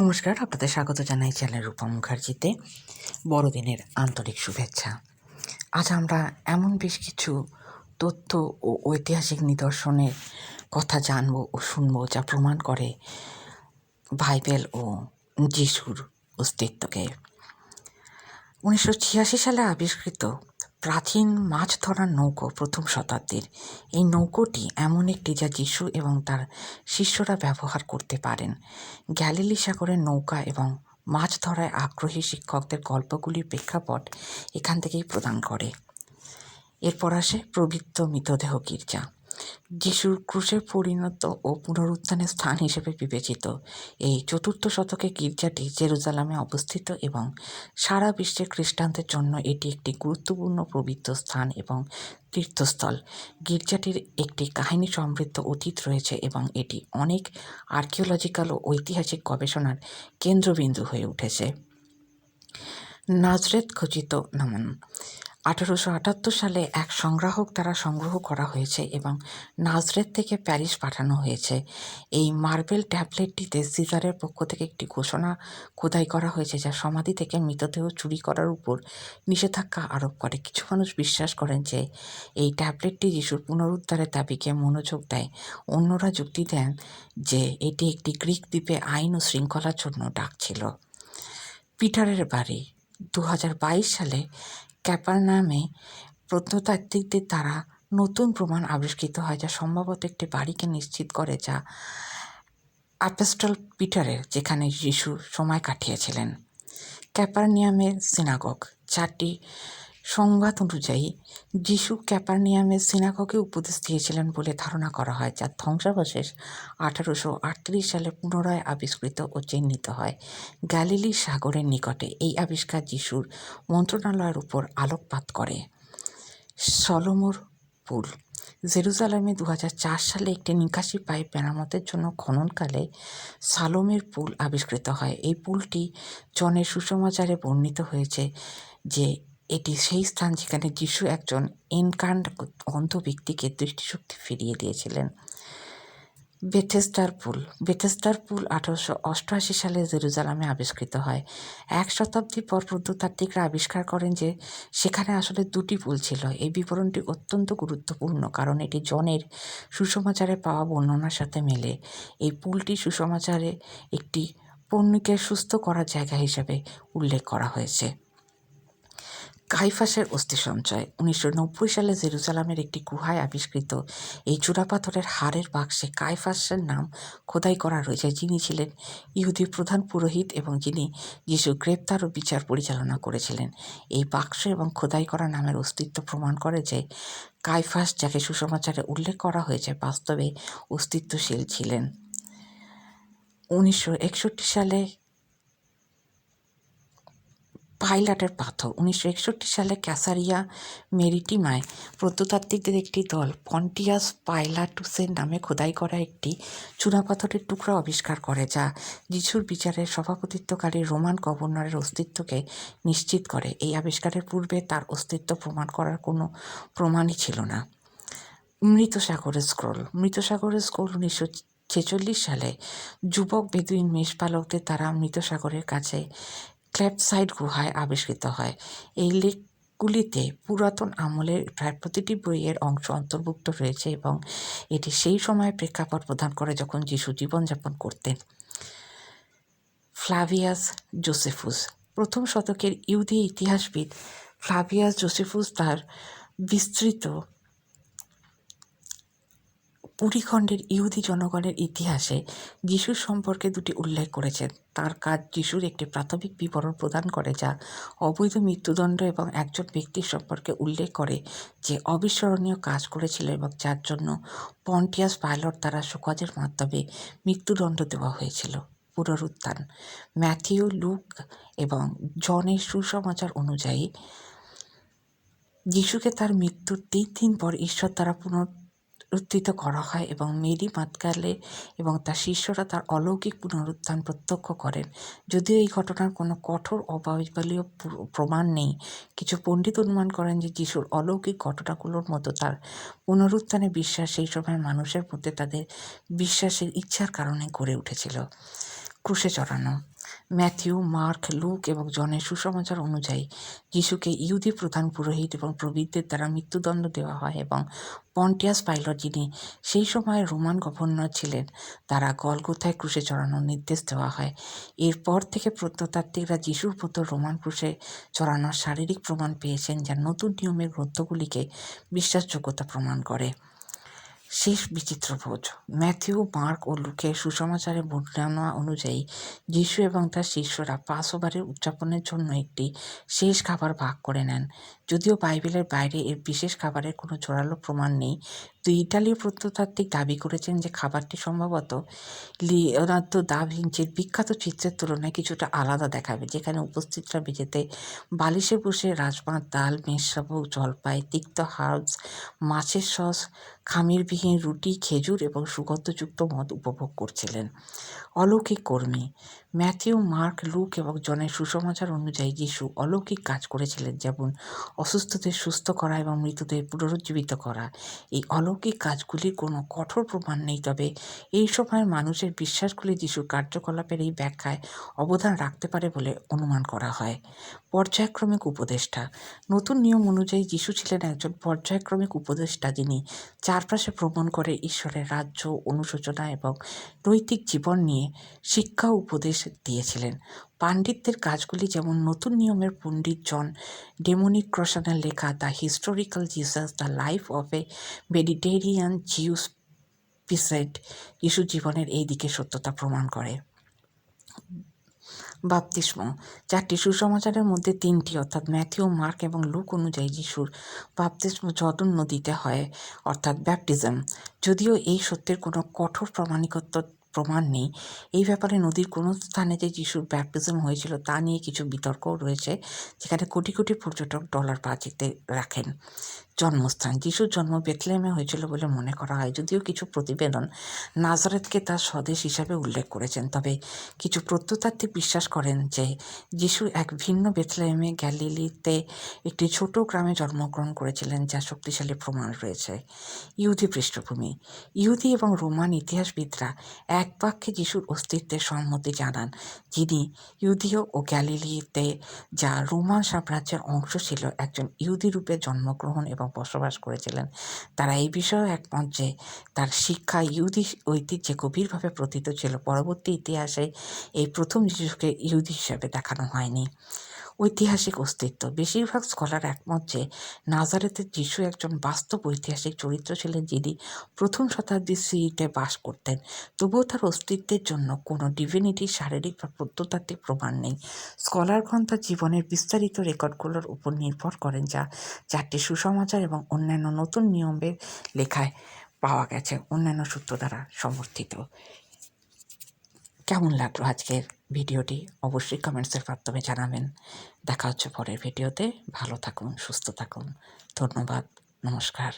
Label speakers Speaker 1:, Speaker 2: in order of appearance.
Speaker 1: নমস্কার, আপনাদের স্বাগত জানাই চ্যানেল রূপা মুখার্জিতে। বড়দিনের আন্তরিক শুভেচ্ছা। আজ আমরা এমন বেশ কিছু তথ্য ও ঐতিহাসিক নিদর্শনের কথা জানব ও শুনব, যা প্রমাণ করে বাইবেল ও যিশুর অস্তিত্বকে। উনিশশো ছিয়াশি সালে আবিষ্কৃত প্রাচীন মাছ ধরার নৌকো প্রথম শতাব্দীর। এই নৌকোটি এমন একটি যা যিশু এবং তার শিষ্যরা ব্যবহার করতে পারেন। গ্যালিলি সাগরের নৌকা এবং মাছ ধরায় আগ্রহী শিক্ষকদের গল্পগুলির প্রেক্ষাপট এখান থেকেই প্রদান করে। এরপর আসে প্রবৃত্ত মৃতদেহ গির্জা। যিশুর ক্রুশে পরিণত ও পুনরুত্থানের স্থান হিসেবে বিবেচিত। এই চতুর্থ শতকে গির্জাটি জেরুজালামে অবস্থিত এবং সারা বিশ্বে খ্রিস্টানদের জন্য এটি একটি গুরুত্বপূর্ণ পবিত্র স্থান এবং তীর্থস্থল। গির্জাটির একটি কাহিনী সমৃদ্ধ অতীত রয়েছে এবং এটি অনেক আর্কিওলজিক্যাল ও ঐতিহাসিক গবেষণার কেন্দ্রবিন্দু হয়ে উঠেছে। নাজরেত খচিত নামান আঠারোশো আটাত্তর সালে এক সংগ্রাহক দ্বারা সংগ্রহ করা হয়েছে এবং নাজরেত থেকে প্যারিস পাঠানো হয়েছে। এই মার্বেল ট্যাবলেটটিতে সিজারের পক্ষ থেকে একটি ঘোষণা খোদাই করা হয়েছে যা সমাধি থেকে মৃতদেহ চুরি করার উপর নিষেধাজ্ঞা আরোপ করে। কিছু মানুষ বিশ্বাস করেন যে এই ট্যাবলেটটি যিশুর পুনরুদ্ধারের দাবিকে মনোযোগ দেয়। অন্যরা যুক্তি দেন যে এটি একটি গ্রিক দ্বীপে আইন ও শৃঙ্খলার জন্য ডাক ছিল। পিটারের বাড়ি। দু হাজার বাইশ সালে ক্যাপারনামে প্রত্নতাত্ত্বিকদের দ্বারা নতুন প্রমাণ আবিষ্কৃত হয়, যা সম্ভবত একটি বাড়িকে নিশ্চিত করে, যা অ্যাপেস্টল পিটারের যেখানে যিশু সময় কাটিয়েছিলেন। ক্যাপারনিয়ামের সিনাগক চারটি সংবাদ অনুযায়ী, যিশু ক্যাপারনিয়ামের সিনাগগে উপদেশ দিয়েছিলেন বলে ধারণা করা হয় যার ধ্বংসাবশেষ আঠারোশো আটত্রিশ সালে পুনরায় আবিষ্কৃত ও চিহ্নিত হয়। গ্যালিলি সাগরের নিকটে এই আবিষ্কার যিশুর মন্ত্রণালয়ের উপর আলোকপাত করে। সলোমোর পুল। জেরুজালেমে দু সালে একটি নিকাশি পাইপ মেরামতের জন্য খননকালে সালোমের পুল আবিষ্কৃত হয়। এই পুলটি জনের সুসমাচারে বর্ণিত হয়েছে যে এটি সেই স্থান যেখানে যিশু একজন এনকান্ড অন্ধ ব্যক্তিকে দৃষ্টিশক্তি ফিরিয়ে দিয়েছিলেন। বেথেস্টার পুল। বেথেস্টার পুল আঠারোশো অষ্টআশি সালে জেরুজালামে আবিষ্কৃত হয়। এক শতাব্দী পর প্রত্নতাত্ত্বিকরা আবিষ্কার করেন যে সেখানে আসলে দুটি পুল ছিল। এই বিবরণটি অত্যন্ত গুরুত্বপূর্ণ কারণ এটি জনের সুসমাচারে পাওয়া বর্ণনার সাথে মেলে। এই পুলটি সুসমাচারে একটি পণ্যকে সুস্থ করার জায়গা হিসাবে উল্লেখ করা হয়েছে। কাইফাসের অস্থি সঞ্চয়। উনিশশো নব্বই সালে জেরুজালামের একটি গুহায় আবিষ্কৃত এই চূড়াপাথরের হাড়ের বাক্সে কাইফাসের নাম খোদাই করা রয়েছে, যিনি ছিলেন ইহুদি প্রধান পুরোহিত এবং যিনি যিশু গ্রেপ্তার ও বিচার পরিচালনা করেছিলেন। এই বাক্স এবং খোদাই করা নামের অস্তিত্ব প্রমাণ করে যে কাইফাস, যাকে সুসমাচারে উল্লেখ করা হয়েছে, বাস্তবে অস্তিত্বশীল ছিলেন। উনিশশো একষট্টি সালে পাইলাটের পাথর। উনিশশো একষট্টি সালে ক্যাসারিয়া মেরিটিমায় প্রত্নতাত্ত্বিকদের একটি দল, পন্টিয়াস পাইলাটুসের নামে খোদাই করা একটি চূড়াপাথরের টুকরা আবিষ্কার করে, যা যিশুর বিচারের সভাপতিত্বকারী রোমান গভর্নরের অস্তিত্বকে নিশ্চিত করে। এই আবিষ্কারের পূর্বে তার অস্তিত্ব প্রমাণ করার কোনো প্রমাণই ছিল না। মৃত সাগরের স্ক্রোল। মৃত সাগরের স্ক্রোল উনিশশো ছেচল্লিশ সালে যুবক বেদুইন মেষপালকদের দ্বারা মৃত সাগরের কাছে ক্ল্যাপসাইড গুহায় আবিষ্কৃত হয়। এই লেকগুলিতে পুরাতন আমলের প্রায় প্রতিটি বইয়ের অংশ অন্তর্ভুক্ত রয়েছে এবং এটি সেই সময় প্রেক্ষাপট প্রদান করে যখন যিশু জীবনযাপন করতেন। ফ্লাভিয়াস জোসেফুস প্রথম শতকের ইহুদি ইতিহাসবিদ ফ্লাভিয়াস জোসেফুস তার বিস্তৃত পুরীখণ্ডের ইহুদি জনগণের ইতিহাসে যিশুর সম্পর্কে দুটি উল্লেখ করেছেন তার কাজ যিশুর একটি প্রাথমিক বিবরণ প্রদান করে যা অবৈধ মৃত্যুদণ্ড এবং একজন ব্যক্তির সম্পর্কে উল্লেখ করে যে অবিস্মরণীয় কাজ করেছিল এবং যার জন্য পন্টিয়াস পাইলট দ্বারা সুকাজের মাধ্যমে মৃত্যুদণ্ড দেওয়া হয়েছিল। পুনরুত্থান। ম্যাথিউ, লুক এবং জনের সুসমাচার অনুযায়ী, যিশুকে তার মৃত্যুর তিন দিন পর ঈশ্বর দ্বারা পুনর উত্থিত করা হয় এবং মেরি মাতকালে এবং তার শিষ্যরা তার অলৌকিক পুনরুত্থান প্রত্যক্ষ করেন। যদিও এই ঘটনার কোনো কঠোর অবাবলীয় প্রমাণ নেই, কিছু পণ্ডিত অনুমান করেন যে যিশুর অলৌকিক ঘটনাগুলোর মতো তার পুনরুত্থানে বিশ্বাস সেই সময় মানুষের মধ্যে তাদের বিশ্বাসের ইচ্ছার কারণে গড়ে উঠেছিল। ক্রুশে চড়ানো ম্যাথিউ, মার্ক, লুক এবং জনের সুসমাচার অনুযায়ী যিশুকে ইহুদি প্রধান পুরোহিত এবং প্রবীরদের দ্বারা মৃত্যুদণ্ড দেওয়া হয় এবং পন্টিয়াস পাইলট যিনি সেই সময় রোমান গভর্নর ছিলেন, তারা গলগোথায় ক্রুশে চড়ানোর নির্দেশ দেওয়া হয়। এরপর থেকে প্রত্নতাত্ত্বিকরা যিশুর মতো রোমান ক্রুশে চড়ানোর শারীরিক প্রমাণ পেয়েছেন, যা নতুন নিয়মের গ্রন্থগুলিকে বিশ্বাসযোগ্যতা প্রমাণ করে। শেষ বিচিত্র ভোজ। ম্যাথিউ, মার্ক ও লুকের সুসমাচারে বর্ণনা অনুযায়ী যিশু এবং তার শিষ্যরা পাঁচ ওভারের উদযাপনের জন্য একটি শেষ খাবার ভাগ করে নেন। যদিও বাইবেলের বাইরে এর বিশেষ খাবারের কোনো জোরালো প্রমাণ নেই তো ইটালীয় প্রত্নতাত্ত্বিক দাবি করেছেন যে খাবারটি সম্ভবত লিওনার্দো দা ভিঞ্চির বিখ্যাত চিত্রের তুলনায় কিছুটা আলাদা দেখাবে, যেখানে উপস্থিতরা মেঝেতে বালিশে বসে রাজমার ডাল মেষশাবক জলপাই, তিক্ত হার্বস, মাছের সস খামিরবিহীন রুটি, খেজুর এবং সুগন্ধযুক্ত মদ উপভোগ করছিলেন। অলৌকিক কর্মী ম্যাথিউ, মার্ক, লুক এবং জনের সুসমাচার অনুযায়ী যিশু অলৌকিক কাজ করেছিলেন যেমন অসুস্থদের সুস্থ করা এবং মৃতদের পুনরুজ্জীবিত করা। এই অলৌকিক কাজগুলির কোনো কঠোর প্রমাণ নেই, তবে এই সময়ের মানুষের বিশ্বাসগুলি যিশুর কার্যকলাপের এই ব্যাখ্যায় অবদান রাখতে পারে বলে অনুমান করা হয়। পর্যায়ক্রমিক উপদেষ্টা। নতুন নিয়ম অনুযায়ী যিশু ছিলেন একজন পর্যায়ক্রমিক উপদেষ্টা যিনি চারপাশে ভ্রমণ করে ঈশ্বরের রাজ্য, অনুশোচনা এবং নৈতিক জীবন নিয়ে শিক্ষা, উপদেশ দিয়েছিলেন। পাণ্ডিতদের কাজগুলি যেমন নতুন নিয়মের পণ্ডিত জন ডেমোনিক ক্রসানের লেখা the historical Jesus the life of a Mediterranean Jewish peasant যিশু জীবনের এই দিকে সত্যতা প্রমাণ করে বাপ্তিস্ম, চারটি সুসমাচারের মধ্যে তিনটি, অর্থাৎ ম্যাথিউ, মার্ক এবং লুক অনুযায়ী যিশুর বাপ্তিস্ম জর্ডন নদীতে হয়, অর্থাৎ ব্যাপটিজম। যদিও এই সত্যের কোনো কঠোর প্রমাণিকত্ব প্রমাণ নেই। এই ব্যাপারে নদীর কোনো স্থানে যে যিশুর ব্যাপটিজম হয়েছিল, তা নিয়ে কিছু বিতর্কও রয়েছে, যেখানে কোটি কোটি পর্যটক ডলার বাজিতে রাখেন। জন্মস্থান। যিশুর জন্ম বেথলেমে হয়েছিল বলে মনে করা হয়, যদিও কিছু প্রতিবেদন নাজারেতকে তার স্বদেশ হিসাবে উল্লেখ করেছেন। তবে কিছু প্রত্নতাত্ত্বিক বিশ্বাস করেন যে, যিশু এক ভিন্ন বেথলেমে গ্যালিলিতে একটি ছোট গ্রামে জন্মগ্রহণ করেছিলেন যা শক্তিশালী প্রমাণ রয়েছে। ইহুদি পৃষ্ঠভূমি। ইহুদি এবং রোমান ইতিহাসবিদরা এক বাক্যে যিশুর অস্তিত্বের সম্মতি জানান। যিনি ইহুদীয় ও গ্যালিলিতে, যা রোমান সাম্রাজ্যের অংশ ছিল, একজন ইহুদি রূপে জন্মগ্রহণ এবং বসবাস করেছিলেন। তারা এই বিষয়ে একমত যে তার শিক্ষা ইহুদি ঐতিহ্যে গভীরভাবে প্রতীত ছিল। পরবর্তী ইতিহাসে এই প্রথম যিশুকে ইহুদি হিসাবে দেখানো হয়নি। ঐতিহাসিক অস্তিত্ব। বেশিরভাগ স্কলার একমত যে নাজারেতের যিশু একজন বাস্তব ঐতিহাসিক চরিত্র ছিলেন যিনি প্রথম শতাব্দীর সিইতে বাস করতেন। তবুও তার অস্তিত্বের জন্য কোনো ডিভিনিটি শারীরিক বা প্রত্নতাত্ত্বিক প্রমাণ নেই। স্কলারগণ তার জীবনের বিস্তারিত রেকর্ডগুলোর উপর নির্ভর করেন যা চারটি সুসমাচার এবং অন্যান্য নতুন নিয়মের লেখায় পাওয়া গেছে, অন্যান্য সূত্র দ্বারা সমর্থিত। কেমন লাগল আজকের ভিডিওটি? অবশ্যই কমেন্টসের মাধ্যমে জানাবেন। দেখা হচ্ছে পরের ভিডিওতে। ভালো থাকুন, সুস্থ থাকুন। ধন্যবাদ। নমস্কার।